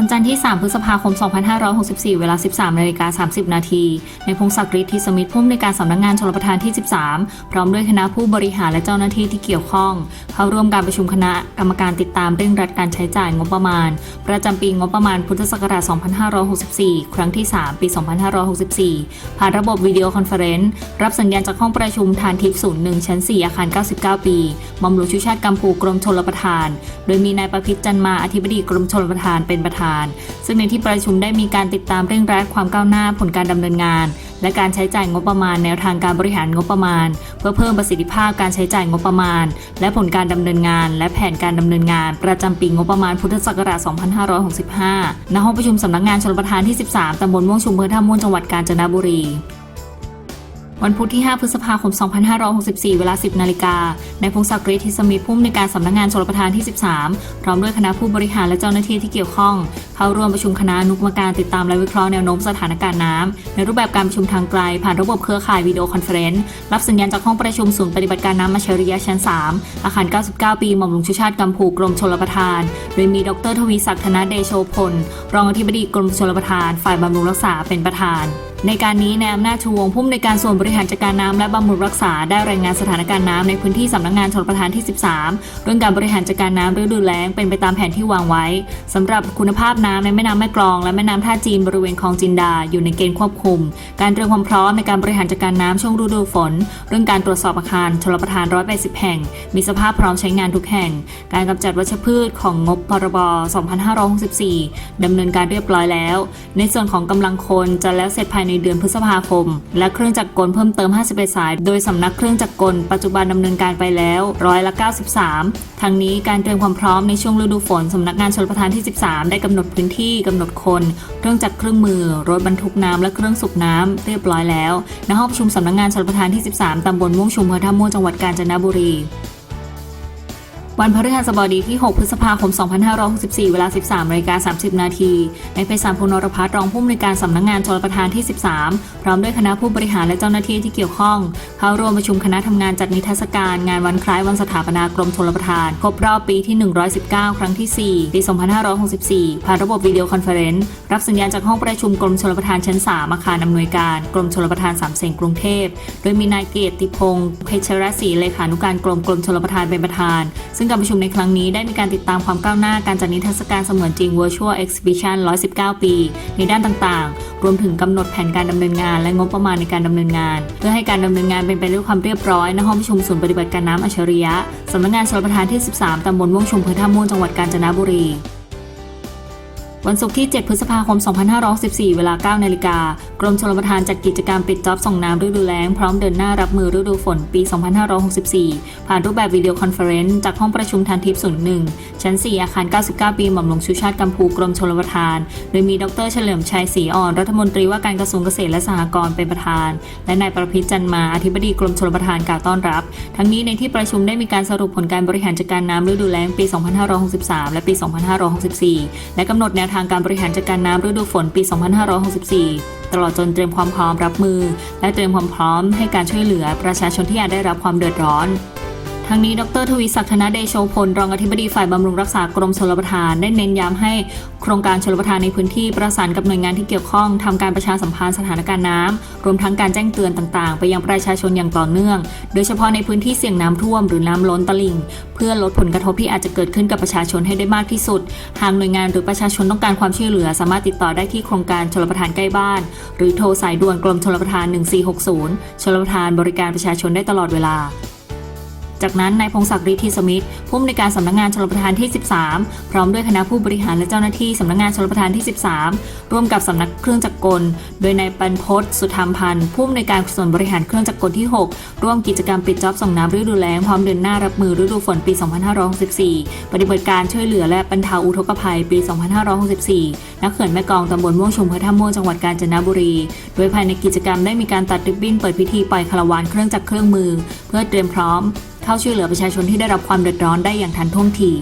วันจันทร์ที่ 3 พฤษภาคม 2564 เวลา 13นาฬิกา30 นาที ในพงศักดิ์ฤทธิสมิทธิ์ผู้อำนวยการสำนักงานชลประทานที่ 13 พร้อมด้วยคณะผู้บริหารและเจ้าหน้าที่ที่เกี่ยวข้อง เข้าร่วมการประชุมคณะกรรมการติดตามเร่งรัดการใช้จ่ายงบประมาณ ประจำปีงบประมาณพุทธศักราช 2564 ครั้งที่ 3 ปี 2564 ผ่านระบบวิดีโอคอนเฟอเรนซ์รับสัญญาณจากห้องประชุมทานทิพย์01 ชั้น 4 อาคาร 99 ปีมอมหลวงชุชาติกัมพูกรมชลประทาน โดยมีนายประพิษจันมาอธิบดีกรมชลประทานเป็นประธานซึ่งในที่ประชุมได้มีการติดตามเร่งรัดความก้าวหน้าผลการดำเนินงาน และการใช้จ่ายงบประมาณแนวทางการบริหารงบประมาณ เพื่อเพิ่มประสิทธิภาพการใช้จ่ายงบประมาณ และผลการดำเนินงาน และแผนการดำเนินงาน ประจำปีงบประมาณพุทธศักราช 2565 ณ ห้องประชุมสำนักงานชลประทานที่ 13ตำบลม่วงชุมเภอท่าม่วงจังหวัดกาญจนบุรี วันพุธที่ 5 พฤษภาคม 2564 เวลา 10 นาฬิกาในพงศักดิ์ฤทธิสมิทธิ์ผู้อำนวยการสำนักงานชลประทานที่ 13 พร้อมด้วยคณะผู้บริหารและเจ้าหน้าที่ที่เกี่ยวข้อง เข้าร่วมประชุมคณะนุกรรมการติดตามและวิเคราะห์แนวโน้มสถานการณ์น้ำในรูปแบบการประชุมทางไกล ผ่านระบบเครือข่ายวิดีโอคอนเฟอเรนซ์รับสัญญาณจากห้องประชุมศูนย์ปฏิบัติการน้ำมัชริยะชั้น 3 อาคาร 99 ปีหม่อมหลวงชุชาติกัมพูกรมชลประทาน โดยมีดรทวีศักดิ์ธนเดโชพลรองอธิบดีกรมชลประทาน ฝ่ายบำรุงรักษาเป็นประธาน ในการนี้นายอำนาจชูวงผู้อำนวยการส่วนบริหารจัดการน้ำและบำรุงรักษาได้รายงานสถานการณ์น้ำในพื้นที่สำนักงานชลประทานที่ 13 เรื่องการบริหารจัดการน้ำฤดูแล้งเป็นไปตามแผนที่วางไว้สำหรับคุณภาพน้ำในแม่น้ำแม่กลอง และแม่น้ำท่าจีนบริเวณคลองจินดา อยู่ในเกณฑ์ควบคุม การเตรียมความพร้อมในการบริหารจัดการน้ำช่วงฤดูฝน เรื่องการตรวจสอบอาคารชลประทาน180 แห่ง มีสภาพพร้อมใช้งานทุกแห่ง การกำจัดวัชพืชของงบพรบ 2564ดำเนินการเรียบร้อยแล้ว ในส่วนของกำลังคนจะแล้วเสร็จภายในเดือนพฤษภาคม และเครื่องจักรกลเพิ่มเติม 51 สาย โดยสำนักเครื่องจักรกลปัจจุบันดำเนินการไปแล้วร้อยละ 93 ทั้งนี้การเตรียมความพร้อมในช่วงฤดูฝนสำนักงานชลประทานที่ 13 ได้กำหนดพื้นที่กำหนดคน เครื่องจักรเครื่องมือ รถบรรทุกน้ำและเครื่องสูบน้ำเรียบร้อยแล้วณห้องประชุมสำนักงานชลประทานที่ 13ตำบลม่วงชุมอำเภอท่าม่วงจังหวัดกาญจนบุรี วันพฤหัสบดีที่ 6 พฤษภาคม 2564 เวลา 13นาฬิกา30 นาทีในไพศาลพลนรพัฒน์รองผู้อำนวยการสำนักงานชลประทานที่ 13 พร้อมด้วยคณะผู้บริหารและเจ้าหน้าที่ที่เกี่ยวข้อง เข้าร่วมประชุมคณะทำงานจัดนิทรรศการ งานวันคล้ายวันสถาปนากรมชลประทาน ครบรอบปีที่ 119 ครั้งที่ 4 ปี 2564 ผ่านระบบวิดีโอคอนเฟอเรนซ์รับสัญญาณจากห้องประชุมกรมชลประทานชั้น 3 อาคารอำนวยการกรมชลประทานสามเสงกรุงเทพ โดยมีนายเกียรติพงศ์เพชรศรีเลขานุการกรมกรมชลประทานเป็นประธาน ซึ่งการประชุมในครั้งนี้ได้มีการติดตามความก้าวหน้าการจัดนิทรรศการเสมือนจริง Virtual Exhibition 119 ปี ในด้านต่างๆ รวมถึงกำหนดแผนการดำเนินงาน และงบประมาณในการดำเนินงาน เพื่อให้การดำเนินงานเป็นไปด้วยความเรียบร้อยณห้องประชุมศูนย์ปฏิบัติการน้ำอัจฉริยะสำนักงานชลประทานที่ 13ตำบลม่วงชุมอำเภอท่าม่วงจังหวัดกาญจนบุรี วันศุกร์ที่ 7 พฤษภาคม 2564เวลา 9 นาฬิกา กรมชลประทานจัดกิจกรรมปิดจ็อบส่งน้ำฤดูแล้ง พร้อมเดินหน้ารับมือฤดูฝนปี 2564 ผ่านรูปแบบวิดีโอคอนเฟอเรนซ์จากห้องประชุมทันทิพย์ศูนย์หนึ่งชั้น 4 อาคาร 99 ปี หม่อมหลวงชูชาติกัมพูกรมชลประทาน โดยมีดรเฉลิมชัยศรีอ่อน รัฐมนตรีว่าการกระทรวงเกษตรและสหกรณ์เป็นประธาน และนายประพิษจันมาอธิบดีกรมชลประทานกล่าวต้อนรับ ทั้งนี้ในที่ประชุมได้มีการสรุปผลการบริหารจัดการน้ำฤดูแล้งปี 2563 และปี 2564 และกำหนดแนวทางางการบริหารจัดการน้ำฤดูฝนปี 2564 ตลอดจนเตรียมความพร้อมรับมือ และเตรียมความพร้อมให้การช่วยเหลือประชาชนที่อาจได้รับความเดือดร้อน ทั้งนี้ดรทวีศักดิ์ธนเดโชพล รองอธิบดีฝ่ายบำรุงรักษากรมชลประทานได้เน้นย้ำให้โครงการชลประทานในพื้นที่ประสานกับหน่วยงานที่เกี่ยวข้องทำการประชาสัมพันธ์สถานการณ์น้ำรวมทั้งการแจ้งเตือนต่างๆ ไปยังประชาชนอย่างต่อเนื่อง โดยเฉพาะในพื้นที่เสี่ยงน้ำท่วมหรือน้ำล้นตลิ่ง เพื่อลดผลกระทบที่อาจจะเกิดขึ้นกับประชาชนให้ได้มากที่สุด หากหน่วยงานหรือประชาชนต้องการความช่วยเหลือ สามารถติดต่อได้ที่โครงการชลประทานใกล้บ้าน หรือโทรสายด่วนกรมชลประทาน 1460ชลประทานบริการประชาชนได้ตลอดเวลา จากนั้นนายพงศักดิ์ฤทธิสมิทธิ์ผู้อำนวยการสำนักงานชลประทานที่ 13 พร้อมด้วยคณะผู้บริหารและเจ้าหน้าที่สำนักงานชลประทานที่ 13 ร่วมกับสำนักเครื่องจักรกล โดยนายปันพศสุธรรมพันธ์ผู้อำนวยการส่วนบริหารเครื่องจักรกลที่ 6 ร่วมกิจกรรมปิดจ็อบส่งน้ำฤดูแล้งพร้อมเดินหน้ารับมือฤดูฝนปี 2564 ปฏิบัติการช่วยเหลือและบรรเทาอุทกภัยปี 2564 ณ เขื่อนแม่กองตำบลม่วงชุมอำเภอท่าม่วงจังหวัดกาญจนบุรี โดยภายในกิจกรรมได้มีการตัดริบบิ้นเปิดพิธีปล่อยคาราวานเครื่องจักรเครื่องมือ เพื่อเตรียมพร้อม เข้าช่วยเหลือประชาชนที่ได้รับความเดือดร้อนได้อย่างทันท่วงที